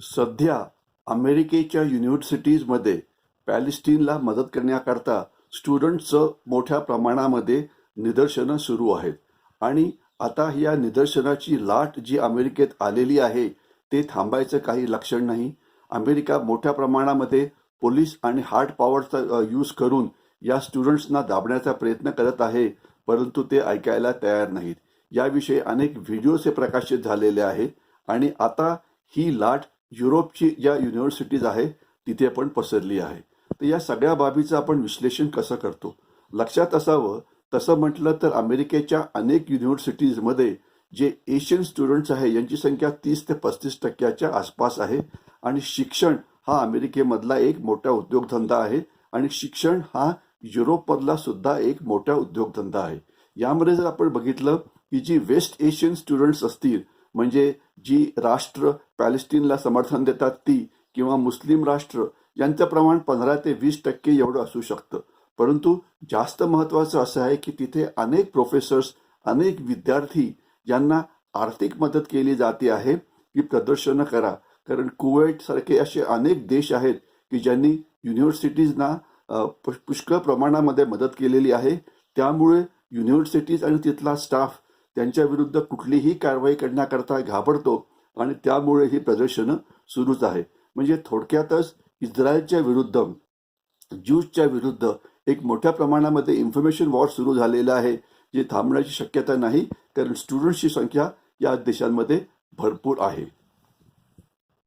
सध्या अमेरिकेच्या युनिव्हर्सिटीजमध्ये पॅलेस्टीनला मदत करण्याकरता स्टुडंट्सचं मोठ्या प्रमाणामध्ये निदर्शनं सुरू आहेत. आणि आता या निदर्शनाची लाट जी अमेरिकेत आलेली आहे ते थांबायचं काही लक्षण नाही. अमेरिका मोठ्या प्रमाणामध्ये पोलीस आणि हार्ड पॉवरचा यूज करून या स्टुडंट्सना दाबण्याचा प्रयत्न करत आहे परंतु ते ऐकायला तयार नाहीत. याविषयी अनेक व्हिडिओज हे प्रकाशित झालेले आहेत आणि आता ही लाट युरोपची ज्या युनिव्हर्सिटीज आहे तिथे पण पसरली आहे. तर या सगळ्या बाबीचं आपण विश्लेषण कसं करतो? लक्षात असावं तसं म्हटलं तर अमेरिकेच्या अनेक युनिव्हर्सिटीजमध्ये जे एशियन स्टुडंट्स आहे यांची संख्या तीस ते पस्तीस टक्क्याच्या आसपास आहे. आणि शिक्षण हा अमेरिकेमधला एक मोठा उद्योगधंदा आहे. आणि शिक्षण हा युरोपमधला सुद्धा एक मोठा उद्योगधंदा आहे. यामध्ये जर आपण बघितलं की जी वेस्ट एशियन स्टुडंट्स असतील म्हणजे जी राष्ट्र पॅलेस्टीनला समर्थन देतात ती किंवा मुस्लिम राष्ट्र यांचं प्रमाण पंधरा ते वीस टक्के एवढं असू शकतं. परंतु जास्त महत्त्वाचं असं आहे की तिथे अनेक प्रोफेसर्स अनेक विद्यार्थी यांना आर्थिक मदत केली जाते आहे की प्रदर्शनं करा. कारण कुवेट सारखे असे अनेक देश आहेत की ज्यांनी युनिव्हर्सिटीजना पुष्कळ प्रमाणामध्ये मदत केलेली आहे. त्यामुळे युनिव्हर्सिटीज आणि तिथला स्टाफ त्यांच्या विरुद्ध कुठलीही कारवाई करण्याकरता घाबरतो आणि त्यामुळे ही प्रदर्शनं सुरूच आहे. म्हणजे थोडक्यातच इस्रायलच्या विरुद्ध ज्यूजच्या विरुद्ध एक मोठ्या प्रमाणामध्ये इन्फॉर्मेशन वॉर सुरू झालेलं आहे जे थांबण्याची शक्यता नाही कारण स्टुडंट्सची संख्या या देशांमध्ये भरपूर आहे.